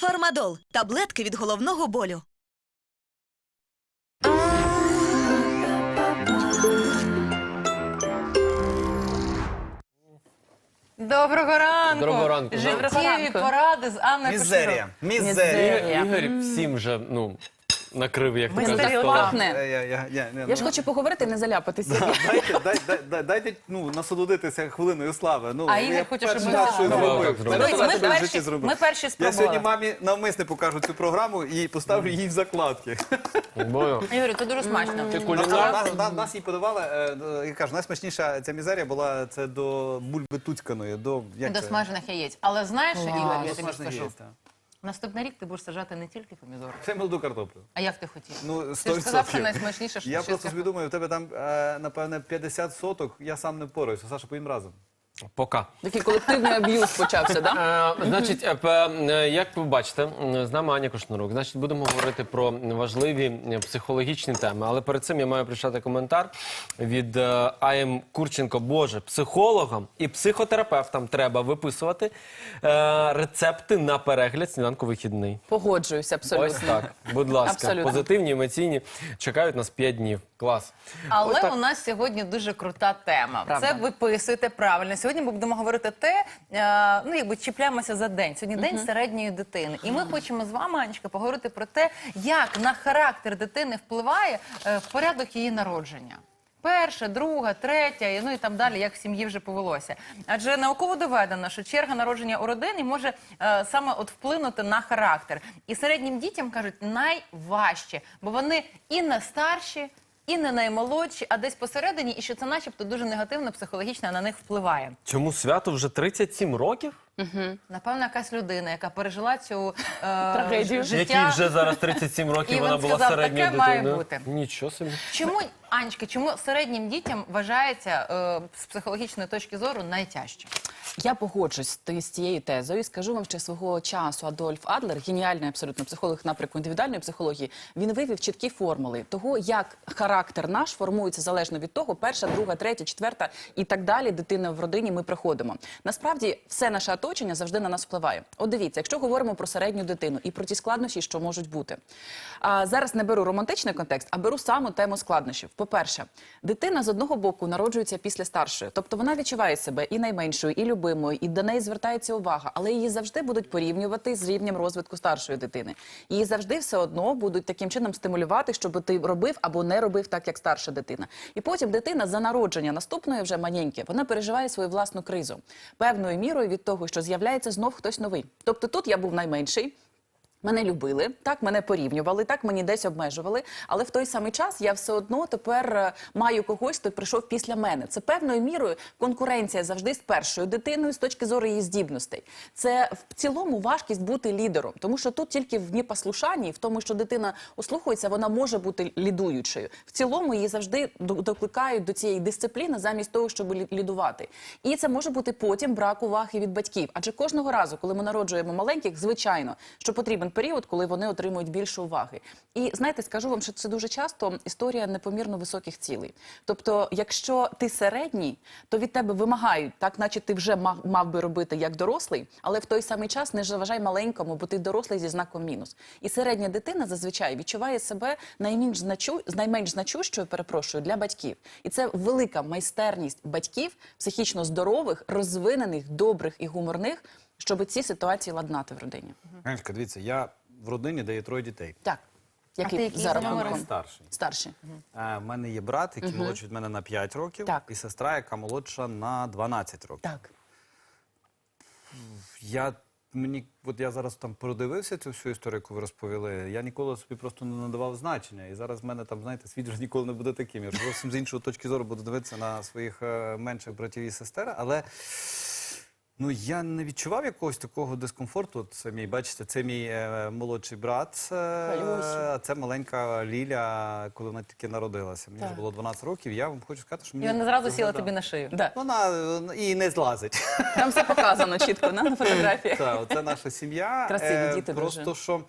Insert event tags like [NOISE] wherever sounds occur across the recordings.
Фармадол таблетки від головного болю. Доброго ранку! Доброго ранку. Життєві поради з Анною Мізерія. Кошелєв. Мізерія. Мізерія. Ігор всім вже ну накрив, як Ми стола. пахне. Е, Я, я, я, я, Я ж ну, хочу поговорити, не заляпатися. Дайте, дай, дай, дай, дайте ну, насолодитися хвилиною слави. Ну, А Ігор я хоче, щоб ми зробив. так зробимо. Перший Дивись, раз ми в перші- житті зробив. ми перші Я спробували. сьогодні мамі навмисне покажу цю програму і поставлю її в закладки. Бо Ігорю, це дуже смачно. Ти Нас, кулінар? нас, нас, нас її подавали, е, е, я кажу, найсмачніша ця мізерія була це до бульби туцьканої, до, як До це? смажених яєць. Але знаєш, що, Ігор, я До тобі смажених скажу, яєць, так. Наступний рік ти будеш сажати не тільки помідори. Це молоду картоплю. А як ти хотів? Ну, Ти 100%. ж сказав, що найсмачніше, що Я просто це- собі думаю, в тебе там, е, напевне, 50 соток, я сам не впораюся. Саша, поїм разом. Пока. Такий колективний аб'юз почався, да? Е, значить, е, е, як ви бачите, з нами Аня Кошнурук. Значить, будемо говорити про важливі психологічні теми. Але перед цим я маю прочитати коментар від е, АМ Курченко. Боже, психологам і психотерапевтам треба виписувати е, рецепти на перегляд сніданку вихідний. Погоджуюся абсолютно. Ось так. Будь ласка, Абсолютно. позитивні, емоційні. Чекають нас 5 днів. Клас. Але Ось так. у нас сьогодні дуже крута тема. Правда. Це виписуйте правильно. Сьогодні ми будемо говорити те, е, ну якби чіпляємося за день. Сьогодні день середньої дитини. І ми хочемо з вами, Анечка, поговорити про те, як на характер дитини впливає е, порядок її народження. Перша, друга, третя, і, ну і там далі, як в сім'ї вже повелося. Адже науково доведено, що черга народження у родині може е, саме от вплинути на характер. І середнім дітям кажуть найважче, бо вони і не старші, і не наймолодші, а десь посередині, і що це начебто дуже негативно психологічно на них впливає. Чому свято вже 37 років? Напевно, якась людина, яка пережила цю е, Трагедію. Який життя. вже зараз 37 років, І вона він була сказав, середньою таке має дитиною. бути. Нічого собі. Чому Анечка, чому середнім дітям вважається е, з психологічної точки зору найтяжче? Я погоджусь з ти- з цією тезою. і Скажу вам, що свого часу Адольф Адлер, геніальний абсолютно психолог напрямку індивідуальної психології, він вивів чіткі формули того, як характер наш формується залежно від того, перша, друга, третя, четверта і так далі. Дитина в родині ми приходимо. Насправді, все наше оточення завжди на нас впливає. От дивіться, якщо говоримо про середню дитину і про ті складнощі, що можуть бути. А зараз не беру романтичний контекст, а беру саму тему складнощів. По-перше, дитина з одного боку народжується після старшої, тобто вона відчуває себе і найменшою, і любимою, і до неї звертається увага, але її завжди будуть порівнювати з рівнем розвитку старшої дитини. Її завжди все одно будуть таким чином стимулювати, щоб ти робив або не робив так, як старша дитина. І потім дитина за народження наступної вже маленьке, вона переживає свою власну кризу певною мірою від того, що з'являється знов хтось новий. Тобто тут я був найменший. Мене любили, так мене порівнювали, так мені десь обмежували. Але в той самий час я все одно тепер е, маю когось, хто прийшов після мене. Це певною мірою конкуренція завжди з першою дитиною з точки зору її здібностей. Це в цілому важкість бути лідером, тому що тут тільки в непослушанні, в тому, що дитина ослухається, вона може бути лідуючою. В цілому її завжди докликають до цієї дисципліни замість того, щоб лідувати. І це може бути потім брак уваги від батьків. Адже кожного разу, коли ми народжуємо маленьких, звичайно, що потрібен період, коли вони отримують більше уваги. І знаєте, скажу вам, що це дуже часто історія непомірно високих цілей. Тобто, якщо ти середній, то від тебе вимагають, так наче ти вже мав, мав би робити як дорослий, але в той самий час не заважай маленькому, бо ти дорослий зі знаком мінус. І середня дитина зазвичай відчуває себе найменш значу, найменш значущою, перепрошую, для батьків. І це велика майстерність батьків, психічно здорових, розвинених, добрих і гуморних, щоб ці ситуації ладнати в родині. Ганечка, дивіться, я в родині, де є троє дітей. Так. ти Який який за номером? рахунком? Старший. Старший. Е, В мене є брат, який молодший від мене на 5 років, Так. і сестра, яка молодша на 12 років. Так. Я мені, от я зараз там продивився цю всю історію, яку ви розповіли. Я ніколи собі просто не надавав значення. І зараз в мене там, знаєте, світ вже ніколи не буде таким. Я ж зовсім з іншої точки зору буду дивитися на своїх е, менших братів і сестер, але. Ну, я не відчував якогось такого дискомфорту. От Це мій, бачите, це мій е, молодший брат, е, а це маленька Ліля, коли вона тільки народилася. Мені Так. вже було 12 років. Я вам хочу сказати, що І мені вона зразу сіла тобі на шию. Да. Вона е, і не злазить. Там все показано чітко на, на [LAUGHS] фотографіях. Так, це наша сім'я. Красиві Е, діти Просто дуже. що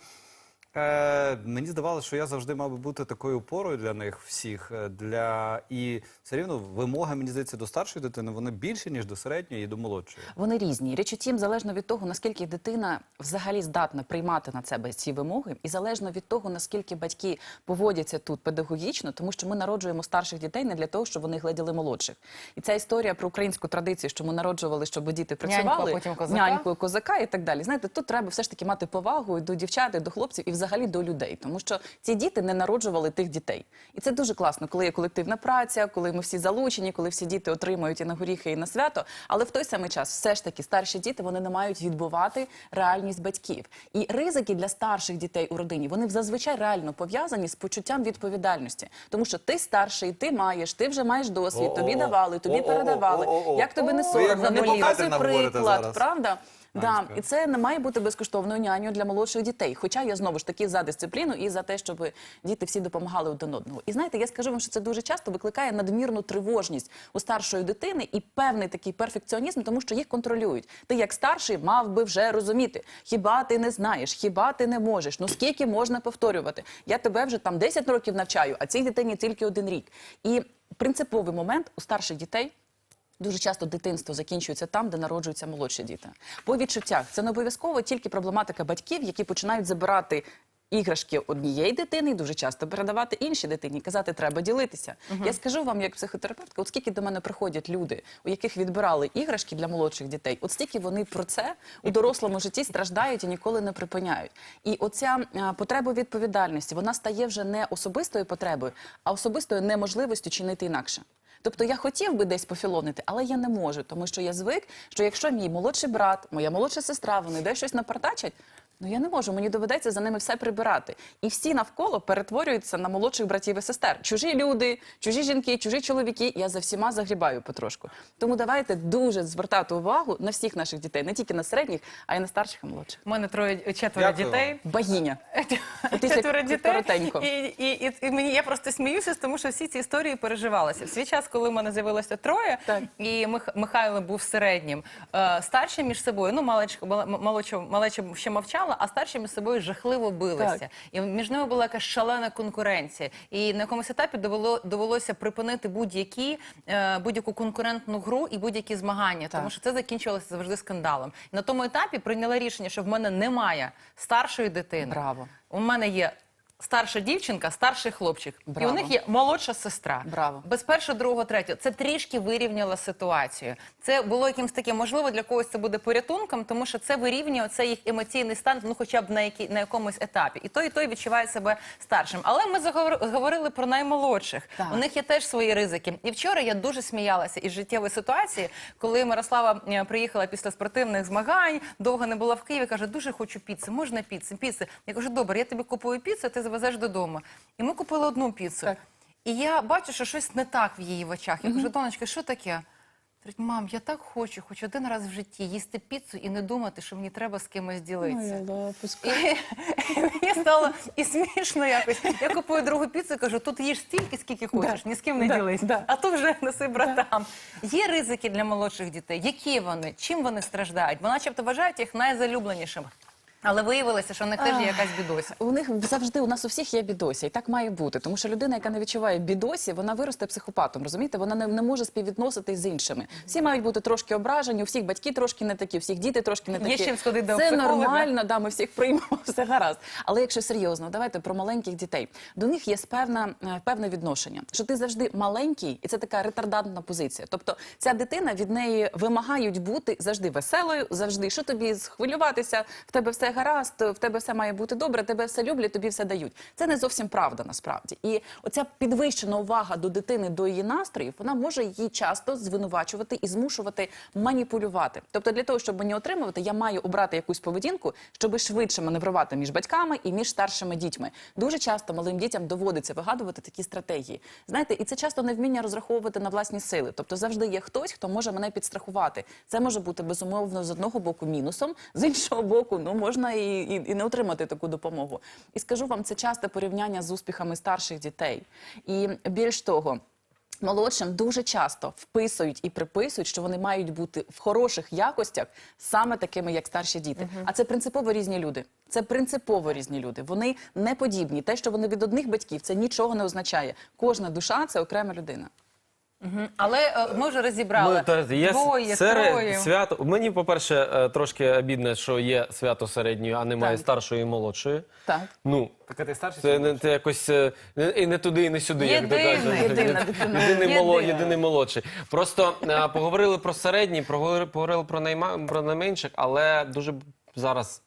Е, мені здавалося, що я завжди мав би бути такою опорою для них всіх. е, Для... І все рівно вимоги, мені здається, до старшої дитини вони більші, ніж до середньої і до молодшої. Вони різні. Річ у тім, залежно від того, наскільки дитина взагалі здатна приймати на себе ці вимоги, і залежно від того, наскільки батьки поводяться тут педагогічно, тому що ми народжуємо старших дітей не для того, щоб вони гледіли молодших. І ця історія про українську традицію, що ми народжували, щоб діти а працювали, потім козака. няньку, козака і так далі. Знаєте, тут треба все ж таки мати повагу і до дівчат, і до хлопців, і взагалі до людей, тому що ці діти не народжували тих дітей. І це дуже класно, коли є колективна праця, коли ми всі залучені, коли всі діти отримують і на горіхи, і на свято. Але в той самий час, все ж таки, старші діти вони не мають відбувати реальність батьків. І ризики для старших дітей у родині вони зазвичай реально пов'язані з почуттям відповідальності, тому що ти старший, ти маєш, ти вже маєш досвід, тобі давали, тобі передавали. Як тобі не мені показуй приклад, правда? Да, і це не має бути безкоштовною няню для молодших дітей. Хоча я знову ж таки за дисципліну і за те, щоб діти всі допомагали один одному. І знаєте, я скажу вам, що це дуже часто викликає надмірну тривожність у старшої дитини і певний такий перфекціонізм, тому що їх контролюють. Ти як старший мав би вже розуміти, хіба ти не знаєш, хіба ти не можеш? Ну скільки можна повторювати? Я тебе вже там 10 років навчаю, а цій дитині тільки один рік. І принциповий момент у старших дітей. Дуже часто дитинство закінчується там, де народжуються молодші діти. По відчуттях це не обов'язково тільки проблематика батьків, які починають забирати. Іграшки однієї дитини і дуже часто передавати іншій дитині, казати, треба ділитися. Я скажу вам, як психотерапевтка, от скільки до мене приходять люди, у яких відбирали іграшки для молодших дітей, от стільки вони про це у дорослому житті страждають і ніколи не припиняють. І оця а, потреба відповідальності вона стає вже не особистою потребою, а особистою неможливістю чинити інакше. Тобто я хотів би десь пофілонити, але я не можу, тому що я звик, що якщо мій молодший брат, моя молодша сестра, вони десь щось напартачать, ну я не можу, мені доведеться за ними все прибирати. І всі навколо перетворюються на молодших братів і сестер. Чужі люди, чужі жінки, чужі чоловіки. Я за всіма загрібаю потрошку. Тому давайте дуже звертати увагу на всіх наших дітей, не тільки на середніх, а й на старших і молодших. У мене троє четверо Дякую дітей. Богиня. [LAUGHS] Четверо дітей. коротенько. І, і, і, і мені я просто сміюся, тому що всі ці історії переживалися. В свій час, коли в мене з'явилося троє, Так. і Мих, Михайло був середнім, е, старші між собою, ну малечко, малечо, малеча ще мовчала, а старші між собою жахливо билися. Так. І між ними була якась шалена конкуренція. І на якомусь етапі довело довелося припинити будь-які е, будь-яку конкурентну гру і будь-які змагання, тому що це закінчувалося завжди скандалом. І на тому етапі прийняла рішення, що в мене немає старшої дитини. Браво. У мене є старша дівчинка, старший хлопчик. І у них є молодша сестра. Браво. Без першого, другого, третього. Це трішки вирівняло ситуацію. Це було якимось таким, можливо, для когось це буде порятунком, тому що це вирівнює цей їх емоційний стан, ну хоча б на, якій, на якомусь етапі. І той, і той відчуває себе старшим. Але ми заговор- говорили про наймолодших. Так. У них є теж свої ризики. І вчора я дуже сміялася із життєвої ситуації, коли Мирослава е, приїхала після спортивних змагань, довго не була в Києві, каже, дуже хочу піци, можна піци, піци. Я кажу, добре, я тобі купую піцу, ти завезеш додому. І ми купили одну піцу. Так. І я бачу, що щось не так в її в очах. Я кажу, донечка, що таке? Говорить, мам, я так хочу, хоч один раз в житті їсти піцу і не думати, що мені треба з кимось ділитися. І, і мені стало і смішно якось. Я купую другу піцу і кажу, тут їж стільки, скільки хочеш, ні з ким не Да, ділись. да. А то вже неси братам. Є ризики для молодших дітей. Які вони? Чим вони страждають? Бо начебто вважають їх найзалюбленішими. Але виявилося, що в них теж є якась бідося. У них завжди у нас у всіх є бідосі, і так має бути. Тому що людина, яка не відчуває бідосі, вона виросте психопатом. Розумієте, вона не, не може співвідноситись з іншими. Всі мають бути трошки ображені, у всіх батьки трошки не такі, у всіх діти трошки не Є такі. чим сходити до Це психолога. нормально, да, ми всіх приймемо, [LAUGHS] все гаразд. Але якщо серйозно, давайте про маленьких дітей. До них є певна, е, певне відношення, що ти завжди маленький, і це така ретардантна позиція. Тобто ця дитина від неї вимагають бути завжди веселою, завжди що тобі схвилюватися, в тебе все гаразд, в тебе все має бути добре, тебе все люблять, тобі все дають. Це не зовсім правда насправді. І оця підвищена увага до дитини, до її настроїв, вона може її часто звинувачувати і змушувати маніпулювати. Тобто, для того, щоб мені отримувати, я маю обрати якусь поведінку, щоб швидше маневрувати між батьками і між старшими дітьми. Дуже часто малим дітям доводиться вигадувати такі стратегії. Знаєте, і це часто невміння розраховувати на власні сили. Тобто, завжди є хтось, хто може мене підстрахувати. Це може бути безумовно з одного боку мінусом, з іншого боку, ну можна і, і, і не отримати таку допомогу. І скажу вам, це часте порівняння з успіхами старших дітей. І більш того. Молодшим дуже часто вписують і приписують, що вони мають бути в хороших якостях саме такими, як старші діти. А це принципово різні люди. Це принципово різні люди. Вони не подібні. Те, що вони від одних батьків, це нічого не означає. Кожна душа це окрема людина. Але е, ми вже розібрали Ну, та, є двоє, серед- троє. свято. Мені, по-перше, е, трошки обідно, що є свято середньої, а немає Так. старшої і молодшої. Так. Ну, Так, а ти старший? це не це якось е, не- і не туди, і не сюди, як то Єдиний. кажуть. Єдина дитина. Єдиний, моло, Єдина. єдиний молодший. Просто е, поговорили про середній, поговорили, поговорили про, найма, про найменших, але дуже зараз,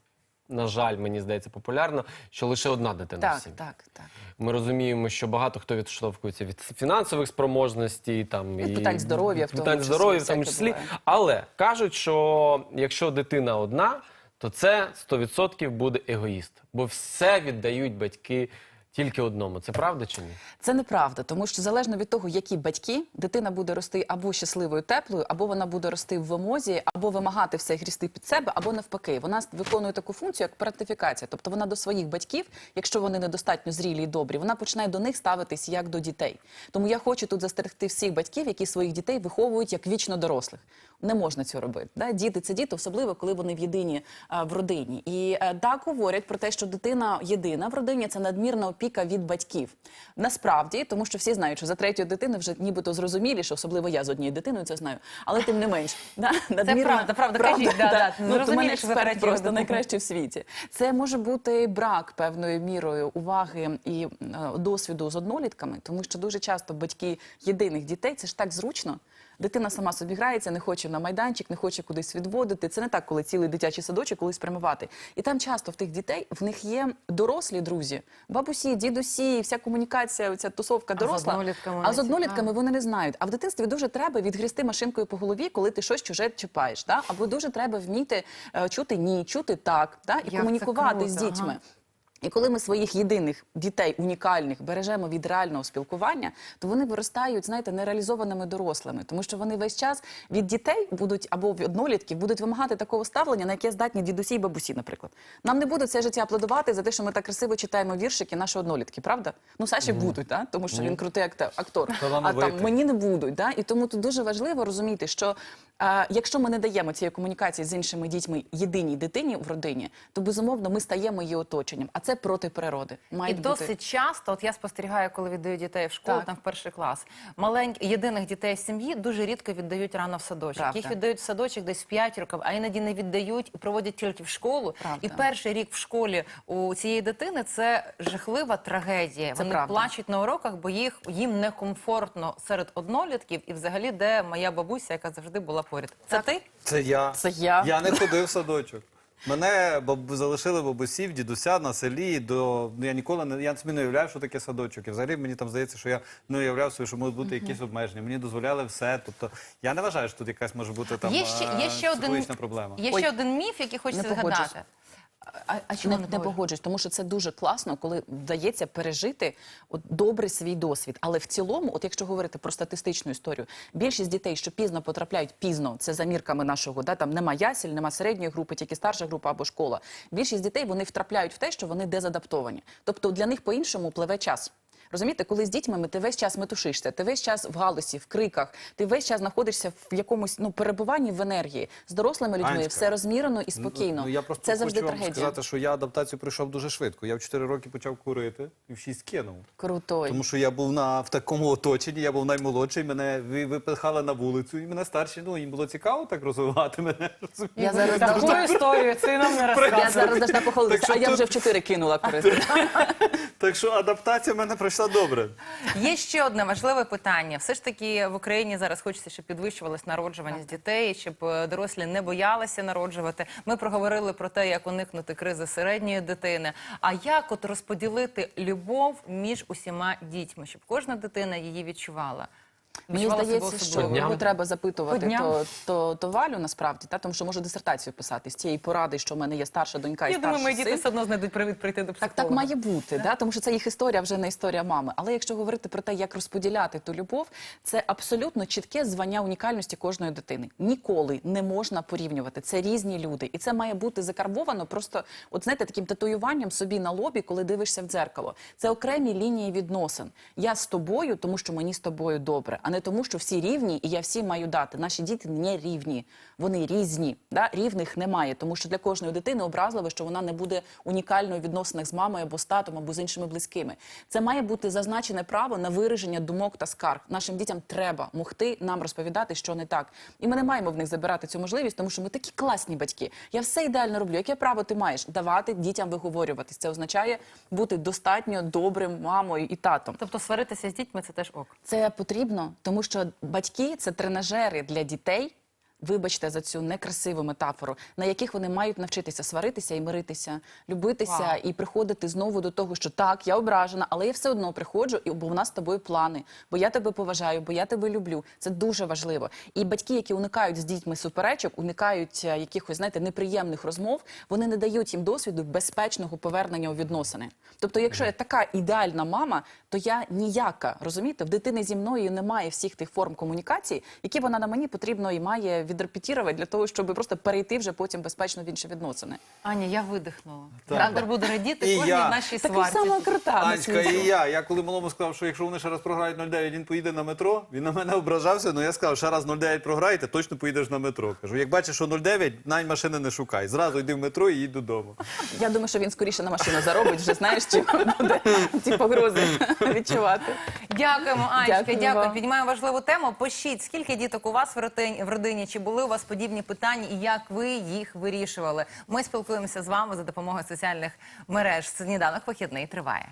на жаль, мені здається, популярно, що лише одна дитина в Так, сім'ї. так, так. Ми розуміємо, що багато хто відштовхується від фінансових спроможностей, там Від і питань здоров'я, в тому питань здоров'я, в тому числі. буває. Але кажуть, що якщо дитина одна, то це 100% буде егоїст, бо все віддають батьки тільки одному. Це правда чи ні? Це неправда, тому що залежно від того, які батьки, дитина буде рости або щасливою, теплою, або вона буде рости в вимозі, або вимагати все грісти під себе, або навпаки. Вона виконує таку функцію, як паратифікація. Тобто вона до своїх батьків, якщо вони недостатньо зрілі і добрі, вона починає до них ставитись як до дітей. Тому я хочу тут застерегти всіх батьків, які своїх дітей виховують як вічно дорослих. Не можна цього робити. Да? Діти це діти, особливо коли вони в єдині в родині. І е, так говорять про те, що дитина єдина в родині це надмірна від батьків. Насправді, тому що всі знають, що за третьою дитини вже нібито зрозумілі, що особливо я з однією дитиною це знаю. Але тим не менш, [LAUGHS] да? надмірна- правда, правда. Кажіть, да, да. Ну, то мене експерт просто найкраще в світі. Це може бути брак певною мірою уваги і е, досвіду з однолітками, тому що дуже часто батьки єдиних дітей це ж так зручно. Дитина сама собі грається, не хоче на майданчик, не хоче кудись відводити. Це не так, коли цілий дитячий садочок колись спрямувати. І там часто в тих дітей в них є дорослі друзі, бабусі, дідусі, вся комунікація, ця тусовка з доросла. однолітками а з однолітками вони не знають. А в дитинстві дуже треба відгрісти машинкою по голові, коли ти щось чуже чіпаєш. Да? Або дуже треба вміти е, чути ні, чути так, да? і це комунікувати з дітьми. ага. І коли ми своїх єдиних дітей, унікальних, бережемо від реального спілкування, то вони виростають, знаєте, нереалізованими дорослими, тому що вони весь час від дітей будуть або від однолітків будуть вимагати такого ставлення, на яке здатні дідусі і бабусі, наприклад. Нам не будуть все життя аплодувати за те, що ми так красиво читаємо віршики наші однолітки, правда? Ну, Саші будуть, да? тому що він крутий акте- актор. А там мені не будуть. Да? І тому тут дуже важливо розуміти, що якщо ми не даємо цієї комунікації з іншими дітьми єдиній дитині в родині, то безумовно ми стаємо її оточенням. А це проти природи. І бути. досить часто, от я спостерігаю, коли віддають дітей в школу, Так. там в перший клас, маленьких єдиних дітей з сім'ї дуже рідко віддають рано в садочок. Правда. Їх віддають в садочок десь в 5 років, а іноді не віддають і проводять тільки в школу. Правда. І перший рік в школі у цієї дитини це жахлива трагедія. Це Вони правда. плачуть на уроках, бо їх їм некомфортно серед однолітків, і взагалі де моя бабуся, яка завжди була поряд. Це ти? Це я. Це я. Я не ходив в садочок. Мене баб... залишили бабусів, дідуся на селі. До ну я ніколи не я собі не уявляв, що таке садочок. І взагалі мені там здається, що я не уявляв собі, що можуть бути якісь обмеження. Мені дозволяли все. Тобто я не вважаю, що тут якась може бути там Є ще, є ще один проблема. Є Ой. ще один міф, який хочеться згадати. А, а чому Не, не погоджуюсь, тому що це дуже класно, коли вдається пережити от, добре свій досвід. Але в цілому, от якщо говорити про статистичну історію, більшість дітей, що пізно потрапляють пізно, це за мірками нашого, да, там нема ясіль, нема середньої групи, тільки старша група або школа. Більшість дітей вони втрапляють в те, що вони дезадаптовані. Тобто для них по-іншому пливе час. Розумієте, коли з дітьми ти весь час метушишся, ти весь час в галусі, в криках, ти весь час знаходишся в якомусь ну перебуванні в енергії. З дорослими людьми Анечка, все розмірено і спокійно. Ну, я просто це завжди хочу вам трагедія. сказати, що я адаптацію пройшов дуже швидко. Я в 4 роки почав курити і в 6 кинув. Крутой. Тому що я був на в такому оточенні, я був наймолодший, мене випихали на вулицю, і мене старші, ну їм було цікаво так розвивати мене. [LAUGHS] Я зараз Таку історію ти нам не [LAUGHS] я зараз Так що а я вже в чотири кинула [LAUGHS] курити. Так що адаптація в мене пройшла добре. Є ще одне важливе питання. Все ж таки в Україні зараз хочеться, щоб підвищувалась народжуваність дітей, щоб е, дорослі не боялися народжувати. Ми проговорили про те, як уникнути кризи середньої дитини. А як от розподілити любов між усіма дітьми, щоб кожна дитина її відчувала? Мені здається, що його треба запитувати то, то, то Валю насправді, та, тому що можу дисертацію писати з цієї поради, що в мене є старша донька і Я думаю, старший мої діти все одно знайдуть привід прийти до психолога. Так, так має бути, да? тому що це їх історія, вже не історія мами. Але якщо говорити про те, як розподіляти ту любов, це абсолютно чітке звання унікальності кожної дитини. Ніколи не можна порівнювати. Це різні люди, і це має бути закарбовано просто, от знаєте, таким татуюванням собі на лобі, коли дивишся в дзеркало. Це окремі лінії відносин. Я з тобою, тому що мені з тобою добре. А не тому, що всі рівні, і я всім маю дати. Наші діти не рівні, вони різні. Да? Рівних немає, тому що для кожної дитини образливо, що вона не буде унікальною в відносинах з мамою або з татом, або з іншими близькими. Це має бути зазначене право на вираження думок та скарг. Нашим дітям треба могти нам розповідати, що не так. І ми не маємо в них забирати цю можливість, тому що ми такі класні батьки. Я все ідеально роблю. Яке право ти маєш давати дітям виговорюватись? Це означає бути достатньо добрим мамою і татом. Тобто сваритися з дітьми це теж ок. Це потрібно, тому що батьки це тренажери для дітей. Вибачте за цю некрасиву метафору, на яких вони мають навчитися сваритися і миритися, любитися Вау. і приходити знову до того, що так, я ображена, але я все одно приходжу, і бо в нас з тобою плани, бо я тебе поважаю, бо я тебе люблю. Це дуже важливо. І батьки, які уникають з дітьми суперечок, уникають е, якихось знаєте неприємних розмов, вони не дають їм досвіду безпечного повернення у відносини. Тобто, якщо я така ідеальна мама, то я ніяка розумієте, в дитини зі мною немає всіх тих форм комунікації, які вона на мені потрібно і має відрепетірувати для того, щоб просто перейти вже потім безпечно в інші відносини. Аня, я видихнула. Так. Рандер буде радіти кожній я. нашій сварці. сама крута. Анечка і я. Я коли малому сказав, що якщо вони ще раз програють 0,9, він поїде на метро. Він на мене ображався, але я сказав, ще раз 0,9 програєте, точно поїдеш на метро. Кажу, як бачиш, що 0,9, най машини не шукай. Зразу йди в метро і їдь додому. Я думаю, що він скоріше на машину заробить, вже знаєш, чим буде ці погрози відчувати. Дякуємо, Анечка. Дякую Дякую. Піднімаємо важливу тему. Пишіть, скільки діток у вас в родині, в родині, чи були у вас подібні питання, і як ви їх вирішували? Ми спілкуємося з вами за допомогою соціальних мереж. Сніданок вихідний триває.